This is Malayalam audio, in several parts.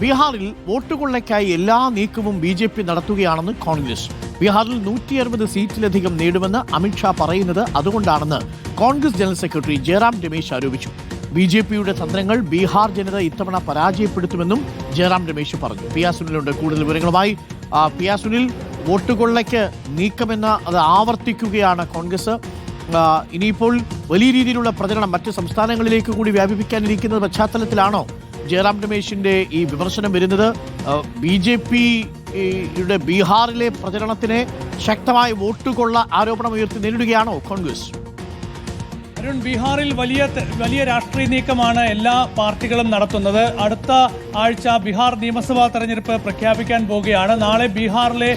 ബീഹാറിൽ വോട്ട് കൊള്ളയ്ക്കായി എല്ലാ നീക്കവും ബി ജെ പി നടത്തുകയാണെന്ന് കോൺഗ്രസ്. ബീഹാറിൽ നൂറ്റി അറുപത് സീറ്റിലധികം നേടുമെന്ന് അമിത്ഷാ പറയുന്നത് അതുകൊണ്ടാണെന്ന് Congress general secretary Jairam Ramesh ആരോപിച്ചു. ബി ജെ പിയുടെ തന്ത്രങ്ങൾ ബീഹാർ ജനത ഇത്തവണ പരാജയപ്പെടുത്തുമെന്നും ജയറാം രമേശ് പറഞ്ഞു. പി ആർ സുനിലുണ്ട്. കൂടുതൽ വിവരങ്ങളുമായി പി ആർ സുനിൽ വോട്ട് കൊള്ളയ്ക്ക് നീക്കമെന്ന് അത് ആവർത്തിക്കുകയാണ് കോൺഗ്രസ്. ഇനിയിപ്പോൾ വലിയ രീതിയിലുള്ള പ്രചരണം മറ്റ് സംസ്ഥാനങ്ങളിലേക്ക് കൂടി വ്യാപിപ്പിക്കാനിരിക്കുന്ന പശ്ചാത്തലത്തിലാണോ? ജയറാം രമേശിന്റെ ഈ വിമർശനം വരുന്നത് ബി ജെ പിയുടെ ബീഹാറിലെ പ്രചരണത്തിന് ശക്തമായ വോട്ട് കൊള്ള ആരോപണം ഉയർത്തി നേരിടുകയാണോ കോൺഗ്രസ്? അരുൺ ബീഹാറിൽ വലിയ വലിയ രാഷ്ട്രീയ നീക്കമാണ് എല്ലാ പാർട്ടികളും നടത്തുന്നത്. അടുത്ത ആഴ്ച ബീഹാർ നിയമസഭാ തെരഞ്ഞെടുപ്പ് പ്രഖ്യാപിക്കാൻ പോവുകയാണ്. നാളെ ബീഹാറിലെ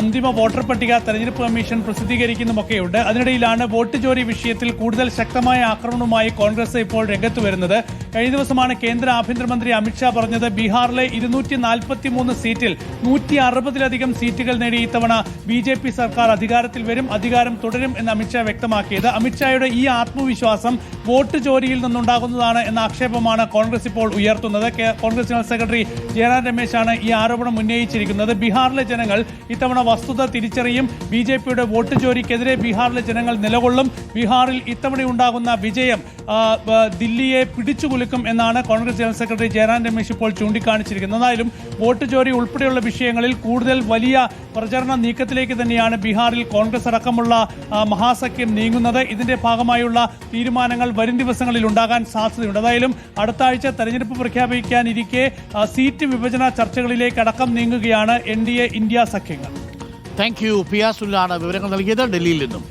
അന്തിമ വോട്ടർ പട്ടിക തെരഞ്ഞെടുപ്പ് കമ്മീഷൻ പ്രസിദ്ധീകരിക്കുന്നുമൊക്കെയുണ്ട്. അതിനിടയിലാണ് വോട്ട് ചോരി വിഷയത്തിൽ കൂടുതൽ ശക്തമായ ആക്രമണവുമായി കോൺഗ്രസ് ഇപ്പോൾ രംഗത്ത് വരുന്നത്. കഴിഞ്ഞ ദിവസമാണ് കേന്ദ്ര ആഭ്യന്തരമന്ത്രി അമിത്ഷാ പറഞ്ഞത് ബീഹാറിലെ ഇരുന്നൂറ്റി നാൽപ്പത്തി മൂന്ന് സീറ്റിൽ നൂറ്റി അറുപതിലധികം സീറ്റുകൾ നേടി ഇത്തവണ ബി സർക്കാർ അധികാരത്തിൽ വരും അധികാരം തുടരും എന്ന് അമിത്ഷാ വ്യക്തമാക്കിയത്. അമിത്ഷായുടെ ഈ ആത്മവിശ്വാസം വോട്ട് ചോരിയിൽ നിന്നുണ്ടാകുന്നതാണ് എന്ന ആക്ഷേപമാണ് കോൺഗ്രസ് ഇപ്പോൾ ഉയർത്തുന്നത്. കോൺഗ്രസ് ജനറൽ സെക്രട്ടറി ജയറാം രമേശാണ് ഈ ആരോപണം ഉന്നയിച്ചിരിക്കുന്നത്. ബീഹാറിലെ ജനങ്ങൾ ഇത്തവണ വസ്തുത തിരിച്ചറിയും. ബി ജെ പിയുടെ വോട്ട് ചോരിക്കെതിരെ ബീഹാറിലെ ജനങ്ങൾ നിലകൊള്ളും. ബീഹാറിൽ ഇത്തവണ ഉണ്ടാകുന്ന വിജയം ദില്ലിയെ പിടിച്ചുകുലുക്കും എന്നാണ് Congress general secretary Jairam Ramesh ഇപ്പോൾ ചൂണ്ടിക്കാണിച്ചിരിക്കുന്നത്. എന്തായാലും വോട്ട് ചോരി ഉൾപ്പെടെയുള്ള വിഷയങ്ങളിൽ കൂടുതൽ വലിയ പ്രചരണ നീക്കത്തിലേക്ക് തന്നെയാണ് ബീഹാറിൽ കോൺഗ്രസ് അടക്കമുള്ള മഹാസഖ്യം നീങ്ങുന്നത്. ഇതിന്റെ ഭാഗമായുള്ള തീരുമാനങ്ങൾ വരും ദിവസങ്ങളിൽ ഉണ്ടാകാൻ സാധ്യതയുണ്ട്. എന്തായാലും അടുത്ത ആഴ്ച തെരഞ്ഞെടുപ്പ് പ്രഖ്യാപിക്കാനിരിക്കെ സീറ്റ് വിഭജന ചർച്ചകളിലേക്ക് അടക്കം നീങ്ങുകയാണ് എൻ ഡി എ ഇന്ത്യ സഖ്യങ്ങൾ. താങ്ക് യു പി ആർ സുനിലാണ് വിവരങ്ങൾ നൽകിയത് ഡൽഹിയിൽ നിന്നും.